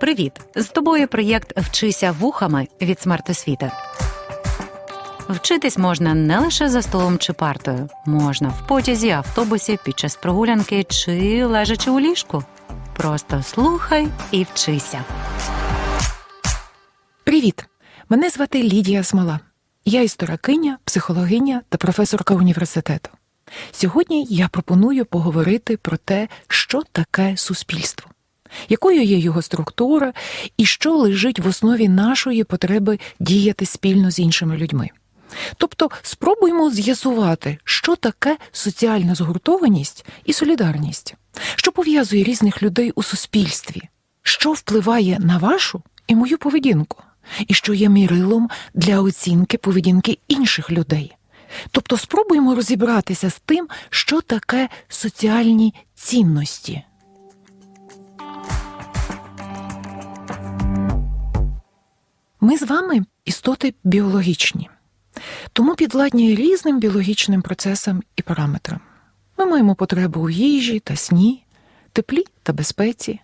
Привіт! З тобою проєкт Вчися вухами від смертосвіти. Вчитись можна не лише за столом чи партою, можна в потязі, автобусі, під час прогулянки чи лежачи у ліжку. Просто слухай і вчися. Привіт! Мене звати Лідія Смола. Я історикиня, психологиня та професорка університету. Сьогодні я пропоную поговорити про те, що таке суспільство, якою є його структура і що лежить в основі нашої потреби діяти спільно з іншими людьми. Тобто спробуймо з'ясувати, що таке соціальна згуртованість і солідарність, що пов'язує різних людей у суспільстві, що впливає на вашу і мою поведінку, і що є мірилом для оцінки поведінки інших людей. Тобто спробуємо розібратися з тим, що таке соціальні цінності. Ми з вами істоти біологічні, тому підладні різним біологічним процесам і параметрам. Ми маємо потребу у їжі та сні, теплі та безпеці.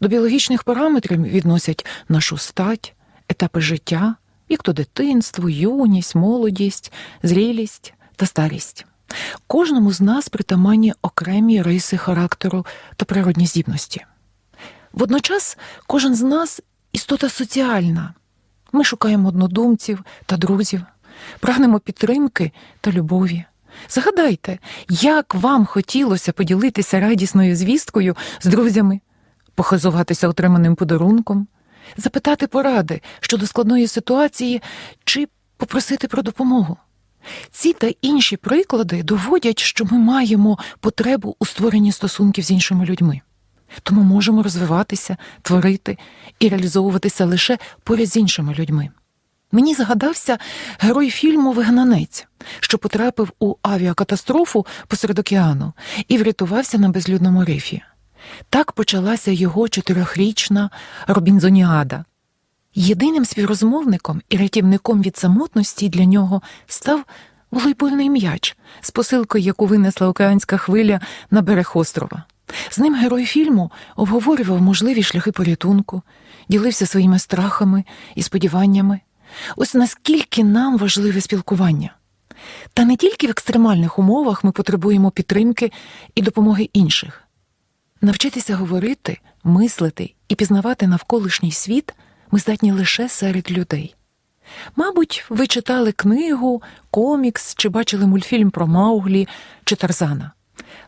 До біологічних параметрів відносять нашу стать, етапи життя, як то дитинство, юність, молодість, зрілість та старість. Кожному з нас притаманні окремі риси характеру та природні здібності. Водночас кожен з нас істота соціальна. Ми шукаємо однодумців та друзів, прагнемо підтримки та любові. Згадайте, як вам хотілося поділитися радісною звісткою з друзями, похизуватися отриманим подарунком, запитати поради щодо складної ситуації чи попросити про допомогу. Ці та інші приклади доводять, що ми маємо потребу у створенні стосунків з іншими людьми. Тому можемо розвиватися, творити і реалізовуватися лише поряд з іншими людьми. Мені згадався герой фільму Вигнанець, що потрапив у авіакатастрофу посеред океану і врятувався на безлюдному рифі. Так почалася його чотирьохрічна Робінзоніада. Єдиним співрозмовником і рятівником від самотності для нього став волейбольний м'яч з посилкою, яку винесла океанська хвиля на берег острова. З ним герой фільму обговорював можливі шляхи порятунку, ділився своїми страхами і сподіваннями. Ось наскільки нам важливе спілкування. Та не тільки в екстремальних умовах ми потребуємо підтримки і допомоги інших. Навчитися говорити, мислити і пізнавати навколишній світ ми здатні лише серед людей. Мабуть, ви читали книгу, комікс чи бачили мультфільм про Мауглі чи Тарзана.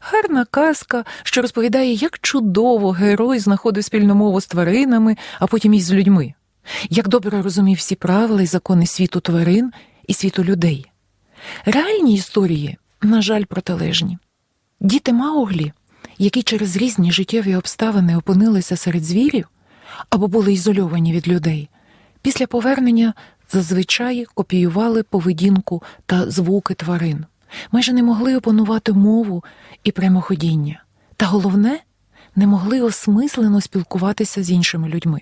Гарна казка, що розповідає, як чудово герой знаходив спільну мову з тваринами, а потім і з людьми, як добре розумів всі правила і закони світу тварин і світу людей. Реальні історії, на жаль, протилежні. Діти Мауглі, які через різні життєві обставини опинилися серед звірів або були ізольовані від людей, після повернення зазвичай копіювали поведінку та звуки тварин, майже не могли опанувати мову і прямоходіння, та головне, не могли осмислено спілкуватися з іншими людьми.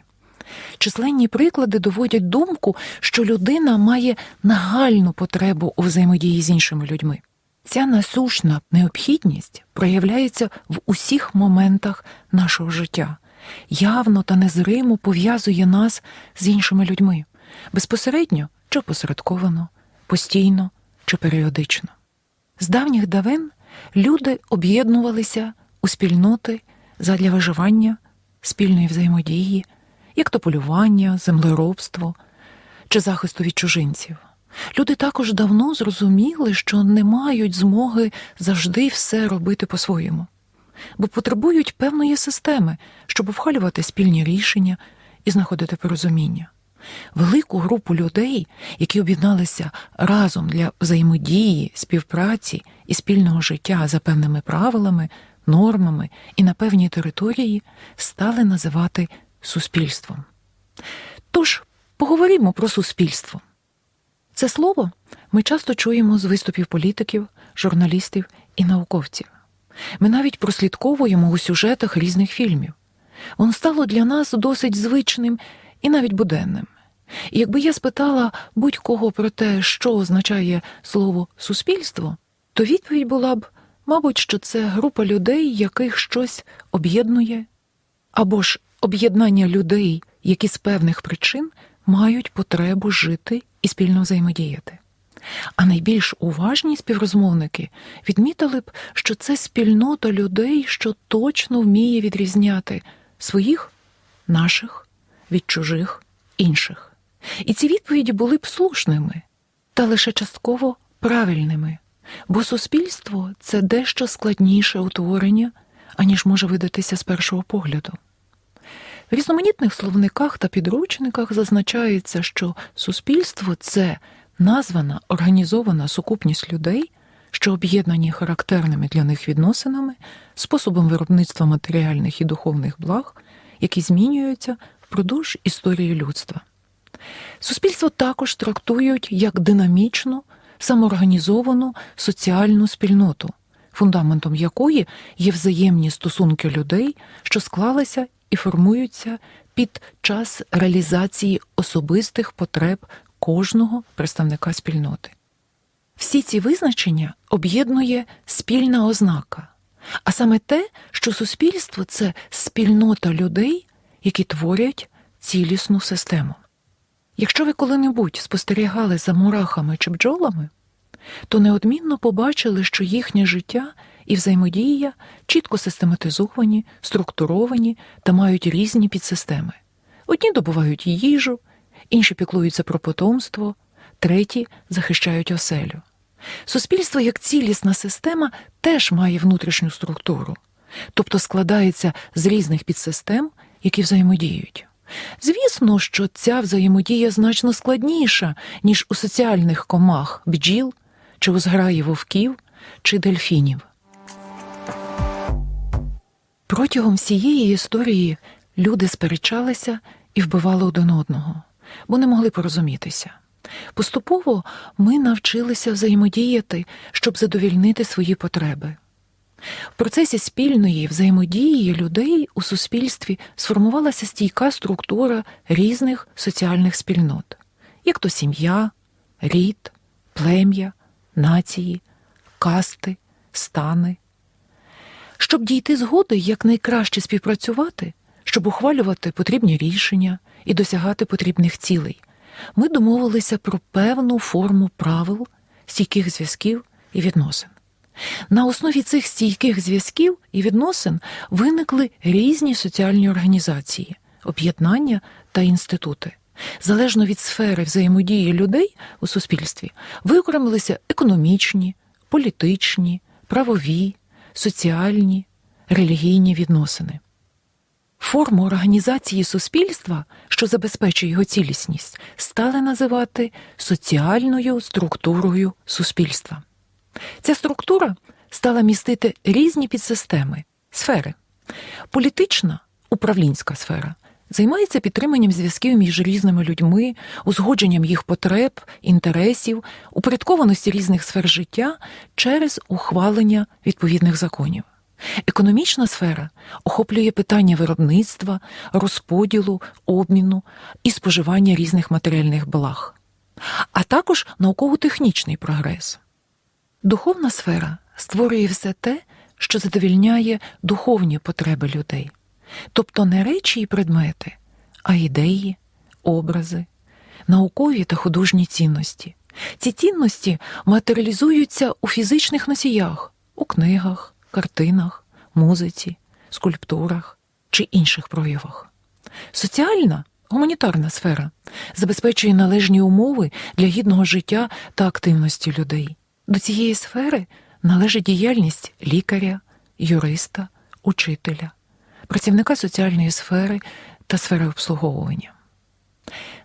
Численні приклади доводять думку, що людина має нагальну потребу у взаємодії з іншими людьми. Ця насущна необхідність проявляється в усіх моментах нашого життя, явно та незримо пов'язує нас з іншими людьми, безпосередньо чи посередковано, постійно чи періодично. З давніх давен люди об'єднувалися у спільноти задля виживання, спільної взаємодії, як то полювання, землеробство чи захисту від чужинців. Люди також давно зрозуміли, що не мають змоги завжди все робити по-своєму, бо потребують певної системи, щоб обхвалювати спільні рішення і знаходити порозуміння. Велику групу людей, які об'єдналися разом для взаємодії, співпраці і спільного життя за певними правилами, нормами і на певній території, стали називати суспільством. Тож поговоримо про суспільство. Це слово ми часто чуємо з виступів політиків, журналістів і науковців. Ми навіть прослідковуємо у сюжетах різних фільмів. Воно стало для нас досить звичним і навіть буденним. І якби я спитала будь-кого про те, що означає слово суспільство, то відповідь була б, мабуть, що це група людей, яких щось об'єднує, або ж об'єднання людей, які з певних причин мають потребу жити і спільно взаємодіяти. А найбільш уважні співрозмовники відмітили б, що це спільнота людей, що точно вміє відрізняти своїх, наших від чужих інших. І ці відповіді були б слушними, та лише частково правильними, бо суспільство це дещо складніше утворення, аніж може видатися з першого погляду. В різноманітних словниках та підручниках зазначається, що суспільство це названа організована сукупність людей, що об'єднані характерними для них відносинами, способом виробництва матеріальних і духовних благ, які змінюються впродовж історії людства. Суспільство також трактують як динамічну, самоорганізовану соціальну спільноту, фундаментом якої є взаємні стосунки людей, що склалися і формуються під час реалізації особистих потреб кожного представника спільноти. Всі ці визначення об'єднує спільна ознака, а саме те, що суспільство це спільнота людей, які творять цілісну систему. Якщо ви коли-небудь спостерігали за мурахами чи бджолами, то неодмінно побачили, що їхнє життя і взаємодія чітко систематизовані, структуровані та мають різні підсистеми. Одні добувають їжу, інші піклуються про потомство, треті захищають оселю. Суспільство як цілісна система теж має внутрішню структуру, тобто складається з різних підсистем, які взаємодіють. Звісно, що ця взаємодія значно складніша, ніж у соціальних комах бджіл, чи у зграї вовків, чи дельфінів. Протягом всієї історії люди сперечалися і вбивали один одного, бо не могли порозумітися. Поступово ми навчилися взаємодіяти, щоб задовільнити свої потреби. В процесі спільної взаємодії людей у суспільстві сформувалася стійка структура різних соціальних спільнот, як то сім'я, рід, плем'я, нації, касти, стани. Щоб дійти згоди якнайкраще співпрацювати, щоб ухвалювати потрібні рішення і досягати потрібних цілей, ми домовилися про певну форму правил, стійких зв'язків і відносин. На основі цих стійких зв'язків і відносин виникли різні соціальні організації, об'єднання та інститути. Залежно від сфери взаємодії людей у суспільстві виокремилися економічні, політичні, правові, соціальні, релігійні відносини. Форму організації суспільства, що забезпечує його цілісність, стали називати соціальною структурою суспільства. Ця структура стала містити різні підсистеми, сфери. Політична управлінська сфера займається підтриманням зв'язків між різними людьми, узгодженням їх потреб, інтересів, упорядкованості різних сфер життя через ухвалення відповідних законів. Економічна сфера охоплює питання виробництва, розподілу, обміну і споживання різних матеріальних благ, а також науково-технічний прогрес. Духовна сфера створює все те, що задовільняє духовні потреби людей, тобто не речі і предмети, а ідеї, образи, наукові та художні цінності. Ці цінності матеріалізуються у фізичних носіях, у книгах, картинах, музиці, скульптурах чи інших проявах. Соціальна гуманітарна сфера забезпечує належні умови для гідного життя та активності людей. До цієї сфери належить діяльність лікаря, юриста, учителя, працівника соціальної сфери та сфери обслуговування.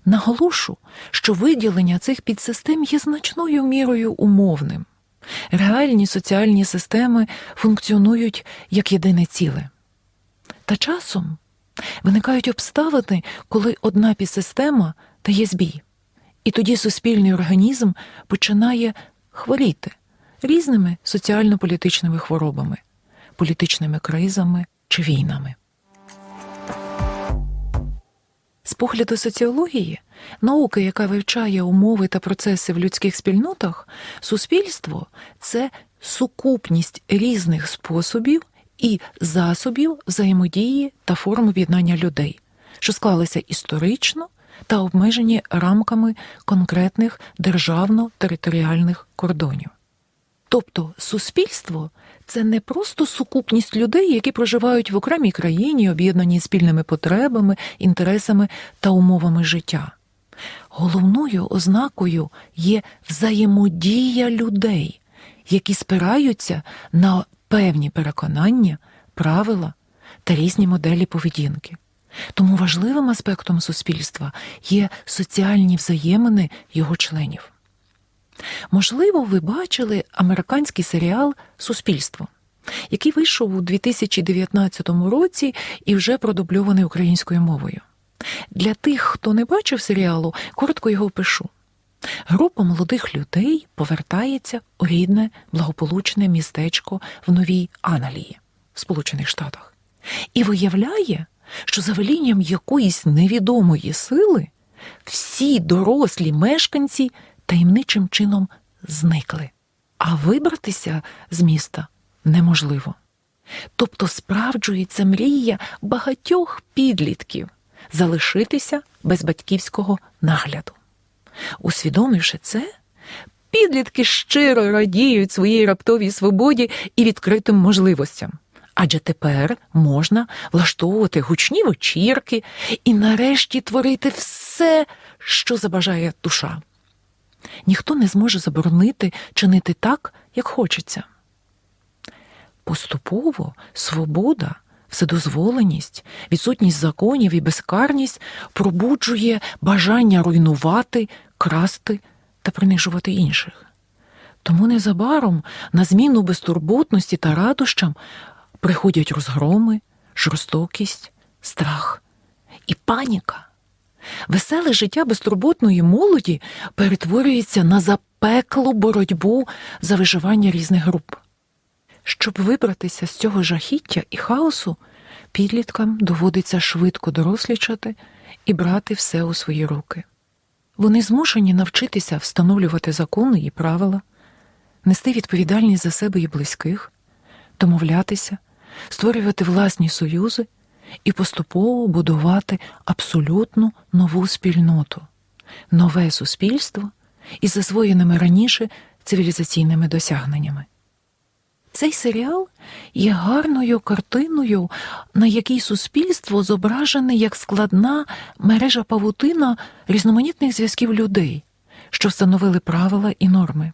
Наголошу, що виділення цих підсистем є значною мірою умовним. Реальні соціальні системи функціонують як єдине ціле. Та часом виникають обставини, коли одна підсистема дає збій, і тоді суспільний організм починає хворіти різними соціально-політичними хворобами, політичними кризами чи війнами. З погляду соціології, науки, яка вивчає умови та процеси в людських спільнотах, суспільство це сукупність різних способів і засобів взаємодії та форм об'єднання людей, що склалися історично та обмежені рамками конкретних державно-територіальних кордонів. Тобто суспільство це не просто сукупність людей, які проживають в окремій країні, об'єднані спільними потребами, інтересами та умовами життя. Головною ознакою є взаємодія людей, які спираються на певні переконання, правила та різні моделі поведінки. Тому важливим аспектом суспільства є соціальні взаємини його членів. Можливо, ви бачили американський серіал Суспільство, який вийшов у 2019 році і вже продубльований українською мовою. Для тих, хто не бачив серіалу, коротко його опишу. Група молодих людей повертається у рідне благополучне містечко в Новій Аналії в Сполучених Штатах і виявляє, що за велінням якоїсь невідомої сили всі дорослі мешканці таємничим чином зникли, а вибратися з міста неможливо. Тобто справджується мрія багатьох підлітків залишитися без батьківського нагляду. Усвідомивши це, підлітки щиро радіють своїй раптовій свободі і відкритим можливостям. Адже тепер можна влаштовувати гучні вечірки і нарешті творити все, що забажає душа. Ніхто не зможе заборонити чинити так, як хочеться. Поступово свобода, вседозволеність, відсутність законів і безкарність пробуджує бажання руйнувати, красти та принижувати інших. Тому незабаром на зміну безтурботності та радощам приходять розгроми, жорстокість, страх і паніка. Веселе життя безтурботної молоді перетворюється на запеклу боротьбу за виживання різних груп. Щоб вибратися з цього жахіття і хаосу, підліткам доводиться швидко дорослічати і брати все у свої руки. Вони змушені навчитися встановлювати закони і правила, нести відповідальність за себе і близьких, домовлятися, створювати власні союзи і поступово будувати абсолютно нову спільноту, нове суспільство із засвоєними раніше цивілізаційними досягненнями. Цей серіал є гарною картиною, на якій суспільство зображене як складна мережа павутина різноманітних зв'язків людей, що встановили правила і норми.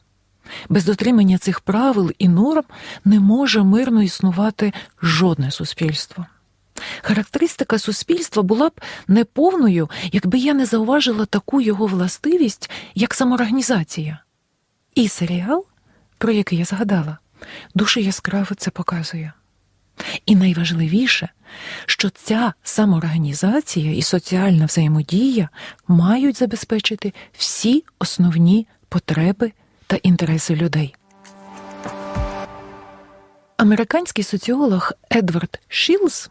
Без дотримання цих правил і норм не може мирно існувати жодне суспільство. Характеристика суспільства була б неповною, якби я не зауважила таку його властивість, як самоорганізація. І серіал, про який я згадала, дуже яскраво це показує. І найважливіше, що ця самоорганізація і соціальна взаємодія мають забезпечити всі основні потреби та інтереси людей. Американський соціолог Едвард Шілз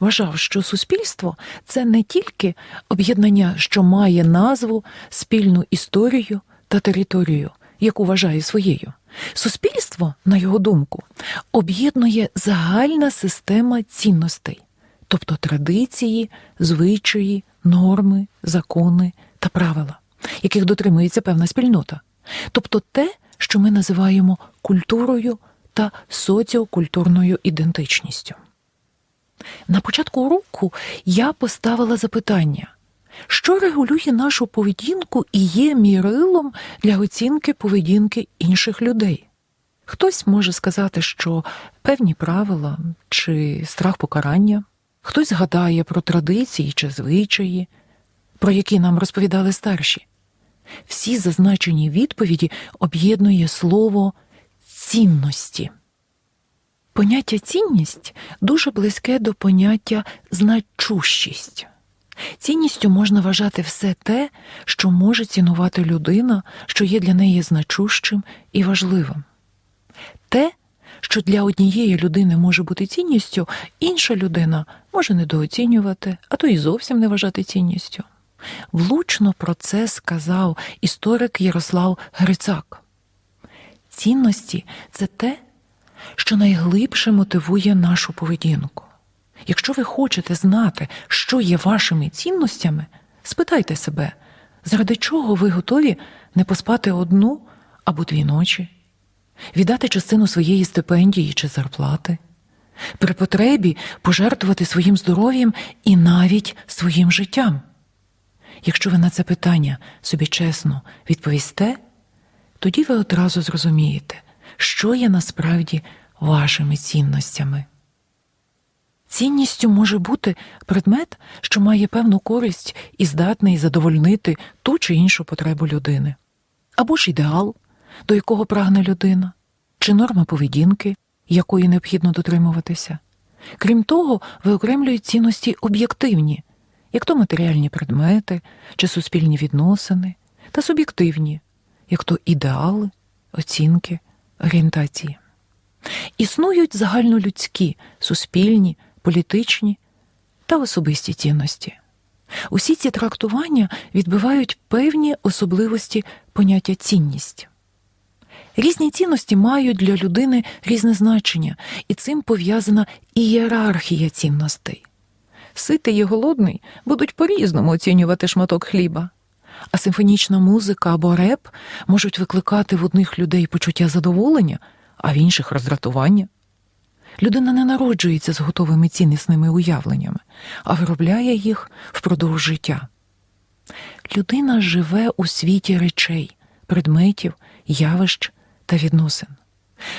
вважав, що суспільство це не тільки об'єднання, що має назву, спільну історію та територію, яку вважає своєю. Суспільство, на його думку, об'єднує загальна система цінностей, тобто традиції, звичаї, норми, закони та правила, яких дотримується певна спільнота, тобто те, що ми називаємо культурою та соціокультурною ідентичністю. На початку уроку я поставила запитання, що регулює нашу поведінку і є мірилом для оцінки поведінки інших людей. Хтось може сказати, що певні правила чи страх покарання, хтось згадає про традиції чи звичаї, про які нам розповідали старші. Всі зазначені відповіді об'єднує слово цінності. Поняття цінність дуже близьке до поняття значущість. Цінністю можна вважати все те, що може цінувати людина, що є для неї значущим і важливим. Те, що для однієї людини може бути цінністю, інша людина може недооцінювати, а то й зовсім не вважати цінністю. Влучно про це сказав історик Ярослав Грицак. Цінності це те, що найглибше мотивує нашу поведінку. Якщо ви хочете знати, що є вашими цінностями, спитайте себе, заради чого ви готові не поспати одну або дві ночі, віддати частину своєї стипендії чи зарплати, при потребі пожертвувати своїм здоров'ям і навіть своїм життям. Якщо ви на це питання собі чесно відповісте, тоді ви одразу зрозумієте, що є насправді вашими цінностями. Цінністю може бути предмет, що має певну користь і здатний задовольнити ту чи іншу потребу людини, або ж ідеал, до якого прагне людина, чи норма поведінки, якої необхідно дотримуватися. Крім того, виокремлюють цінності об'єктивні, як то матеріальні предмети чи суспільні відносини, та суб'єктивні, як то ідеали, оцінки, орієнтації. Існують загальнолюдські, суспільні, політичні та особисті цінності. Усі ці трактування відбивають певні особливості поняття цінність. Різні цінності мають для людини різне значення, і цим пов'язана ієрархія цінностей. Ситий і голодний будуть по-різному оцінювати шматок хліба, а симфонічна музика або реп можуть викликати в одних людей почуття задоволення, а в інших роздратування. Людина не народжується з готовими ціннісними уявленнями, а виробляє їх впродовж життя. Людина живе у світі речей, предметів, явищ та відносин.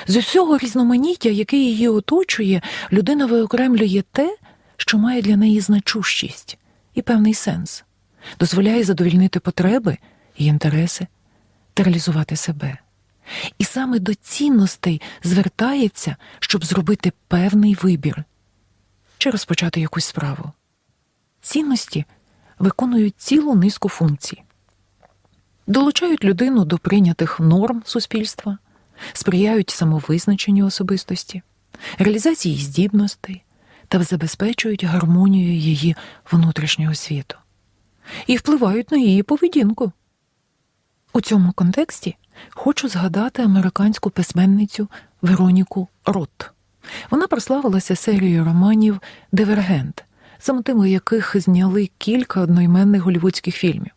З усього різноманіття, яке її оточує, людина виокремлює те, що має для неї значущість і певний сенс, дозволяє задовільнити потреби і інтереси та реалізувати себе. І саме до цінностей звертається, щоб зробити певний вибір чи розпочати якусь справу. Цінності виконують цілу низку функцій, долучають людину до прийнятих норм суспільства, сприяють самовизначенню особистості, реалізації здібностей та забезпечують гармонію її внутрішнього світу і впливають на її поведінку. У цьому контексті хочу згадати американську письменницю Вероніку Рот. Вона прославилася серією романів Дивергент, за мотиви яких зняли кілька одноіменних голівудських фільмів.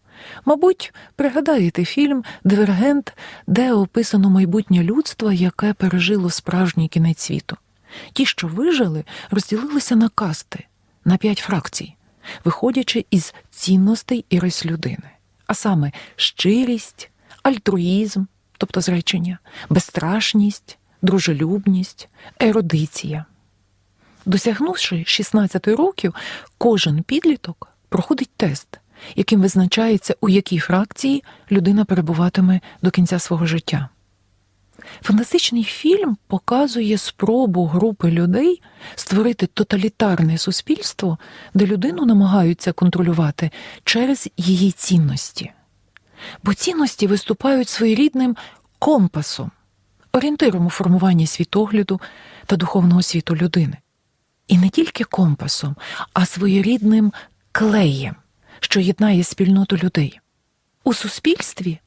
Мабуть, пригадаєте фільм Дивергент, де описано майбутнє людство, яке пережило справжній кінець світу. Ті, що вижили, розділилися на касти, на п'ять фракцій, виходячи із цінностей і рис людини, а саме щирість, альтруїзм, тобто зречення, безстрашність, дружелюбність, ерудиція. Досягнувши 16 років, кожен підліток проходить тест, яким визначається, у якій фракції людина перебуватиме до кінця свого життя. Фантастичний фільм показує спробу групи людей створити тоталітарне суспільство, де людину намагаються контролювати через її цінності. Бо цінності виступають своєрідним компасом, орієнтиром у формуванні світогляду та духовного світу людини. І не тільки компасом, а своєрідним клеєм, що єднає спільноту людей. У суспільстві,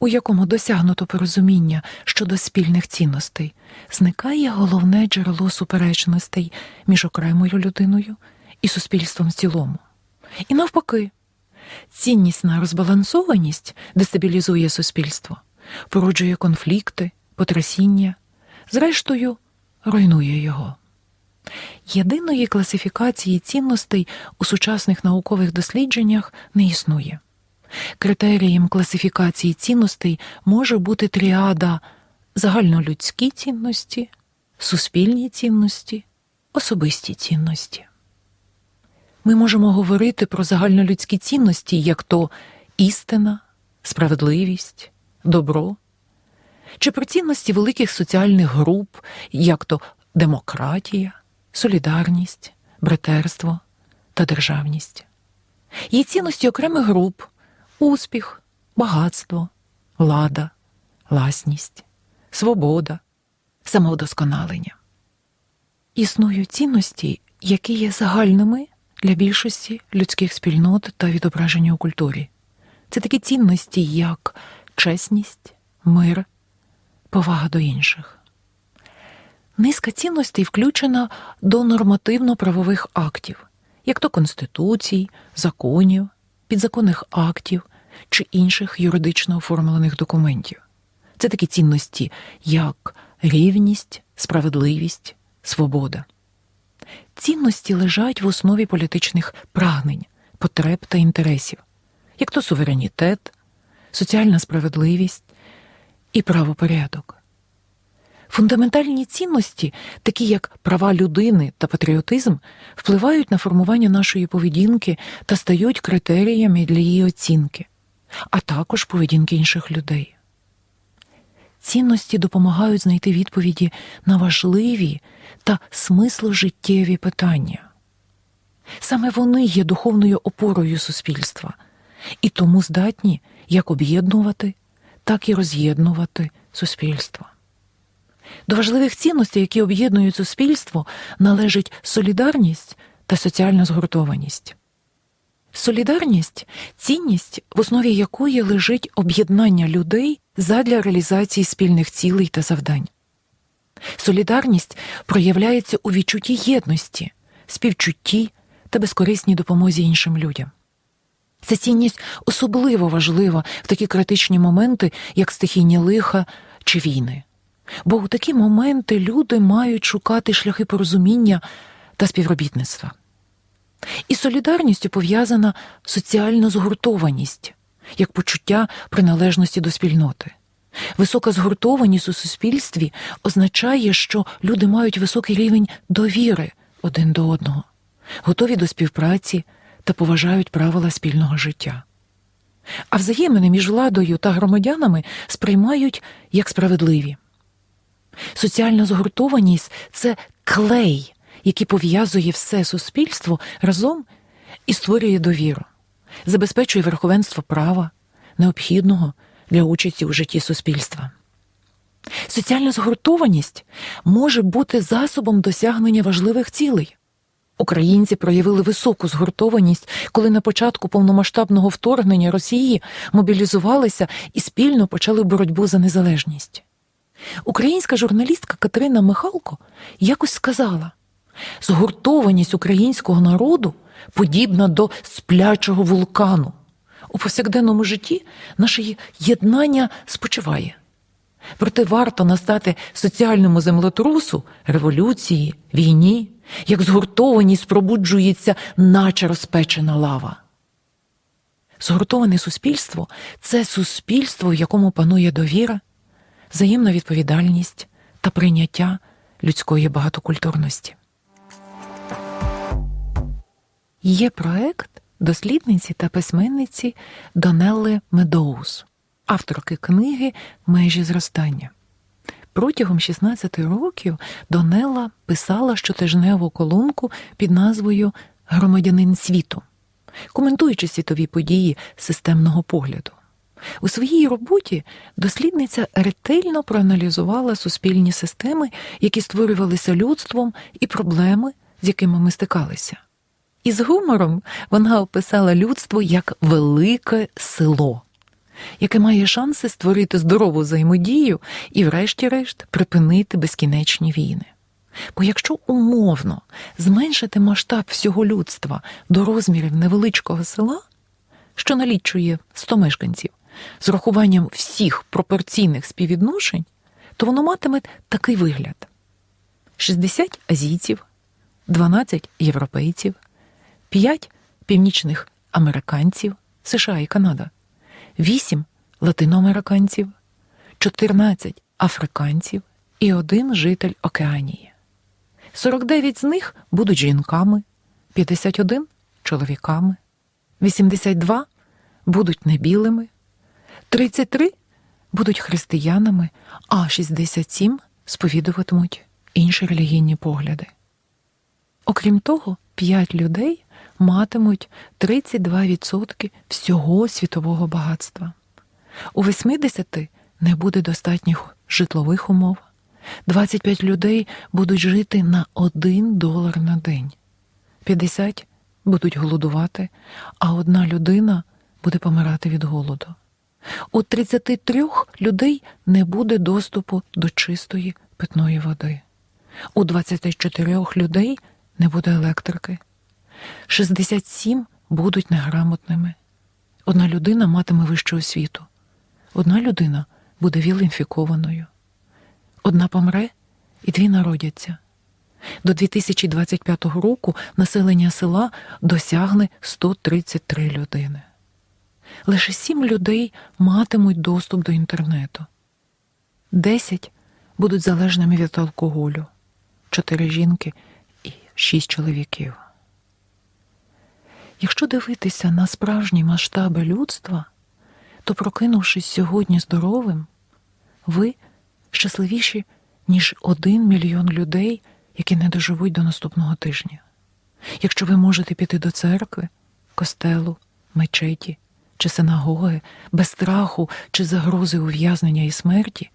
у якому досягнуто порозуміння щодо спільних цінностей, зникає головне джерело суперечностей між окремою людиною і суспільством в цілому. І навпаки, ціннісна розбалансованість дестабілізує суспільство, породжує конфлікти, потрясіння, зрештою, руйнує його. Єдиної класифікації цінностей у сучасних наукових дослідженнях не існує. Критерієм класифікації цінностей може бути тріада загальнолюдські цінності, суспільні цінності, особисті цінності. Ми можемо говорити про загальнолюдські цінності, як то істина, справедливість, добро, чи про цінності великих соціальних груп, як то демократія, солідарність, братерство та державність. Є цінності окремих груп успіх, багатство, влада, власність, свобода, самовдосконалення. Існують цінності, які є загальними для більшості людських спільнот та відображення у культурі. Це такі цінності, як чесність, мир, повага до інших. Низка цінностей включена до нормативно-правових актів, як то конституцій, законів, підзаконних актів чи інших юридично оформлених документів. Це такі цінності, як рівність, справедливість, свобода. Цінності лежать в основі політичних прагнень, потреб та інтересів, як то суверенітет, соціальна справедливість і правопорядок. Фундаментальні цінності, такі як права людини та патріотизм, впливають на формування нашої поведінки та стають критеріями для її оцінки, а також поведінки інших людей. Цінності допомагають знайти відповіді на важливі та смисложиттєві питання. Саме вони є духовною опорою суспільства і тому здатні як об'єднувати, так і роз'єднувати суспільство. До важливих цінностей, які об'єднують суспільство, належить солідарність та соціальна згуртованість. Солідарність цінність, в основі якої лежить об'єднання людей задля реалізації спільних цілей та завдань. Солідарність проявляється у відчутті єдності, співчутті та безкорисній допомозі іншим людям. Ця цінність особливо важлива в такі критичні моменти, як стихійні лиха чи війни. Бо у такі моменти люди мають шукати шляхи порозуміння та співробітництва. І солідарністю пов'язана соціальна згуртованість як почуття приналежності до спільноти. Висока згуртованість у суспільстві означає, що люди мають високий рівень довіри один до одного, готові до співпраці та поважають правила спільного життя. А взаємини між владою та громадянами сприймають як справедливі. Соціальна згуртованість це клей, який пов'язує все суспільство разом і створює довіру, забезпечує верховенство права, необхідного для участі у житті суспільства. Соціальна згуртованість може бути засобом досягнення важливих цілей. Українці проявили високу згуртованість, коли на початку повномасштабного вторгнення Росії мобілізувалися і спільно почали боротьбу за незалежність. Українська журналістка Катерина Михалко якось сказала: згуртованість українського народу подібна до сплячого вулкану. У повсякденному житті наше єднання спочиває. Проте варто настати соціальному землетрусу, революції, війні, як згуртованість пробуджується, наче розпечена лава. Згуртоване суспільство це суспільство, в якому панує довіра, взаємна відповідальність та прийняття людської багатокультурності. Є проект дослідниці та письменниці Донелли Медоуз, авторки книги Межі зростання. Протягом 16 років Донелла писала щотижневу колонку під назвою Громадянин світу, коментуючи світові події системного погляду. У своїй роботі дослідниця ретельно проаналізувала суспільні системи, які створювалися людством, і проблеми, з якими ми стикалися. І з гумором вона описала людство як велике село, яке має шанси створити здорову взаємодію і, врешті-решт, припинити безкінечні війни. Бо якщо умовно зменшити масштаб всього людства до розмірів невеличкого села, що налічує 100 мешканців, з урахуванням всіх пропорційних співвідношень, то воно матиме такий вигляд: 60 азійців, 12 європейців, 5 північних американців, США і Канада, 8 латиноамериканців, 14 африканців і один житель Океанії. 49 з них будуть жінками, 51 чоловіками, 82 будуть небілими, 33 будуть християнами, а 67 сповідуватимуть інші релігійні погляди. Окрім того, 5 людей матимуть 32% всього світового багатства. У 80 не буде достатніх житлових умов. 25 людей будуть жити на 1 долар на день. 50 будуть голодувати, а одна людина буде помирати від голоду. У 33 людей не буде доступу до чистої питної води. У 24 людей не буде електрики. 67 будуть неграмотними. Одна людина матиме вищу освіту. Одна людина буде віл-інфікованою. Одна помре і дві народяться. До 2025 року населення села досягне 133 людини. Лише сім людей матимуть доступ до інтернету. Десять будуть залежними від алкоголю, чотири жінки і шість чоловіків. Якщо дивитися на справжні масштаби людства, то, прокинувшись сьогодні здоровим, ви щасливіші, ніж один мільйон людей, які не доживуть до наступного тижня. Якщо ви можете піти до церкви, костелу, мечеті чи синагоги без страху чи загрози ув'язнення і смерті,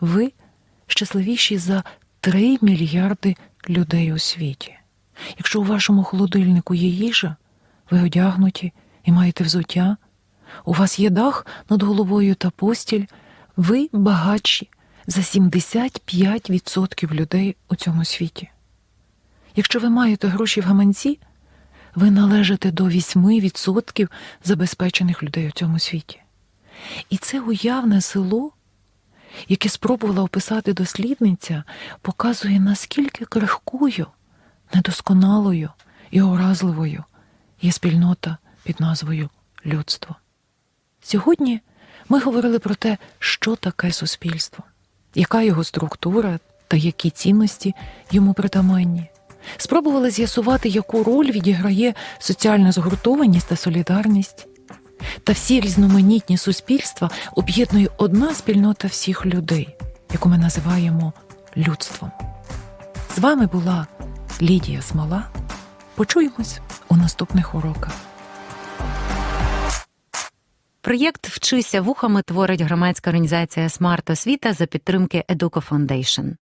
ви щасливіші за 3 мільярди людей у світі. Якщо у вашому холодильнику є їжа, ви одягнуті і маєте взуття, у вас є дах над головою та постіль, ви багатші за 75% людей у цьому світі. Якщо ви маєте гроші в гаманці, ви належите до 8% забезпечених людей у цьому світі. І це уявне село, яке спробувала описати дослідниця, показує, наскільки крихкою, недосконалою і уразливою є спільнота під назвою людство. Сьогодні ми говорили про те, що таке суспільство, яка його структура та які цінності йому притаманні. Спробували з'ясувати, яку роль відіграє соціальна згуртованість та солідарність. Та всі різноманітні суспільства об'єднує одна спільнота всіх людей, яку ми називаємо людством. З вами була Лідія Смола. Почуємось у наступних уроках. Проєкт Вчися вухами творить громадська організація Смарт Освіта за підтримки Educo Foundation.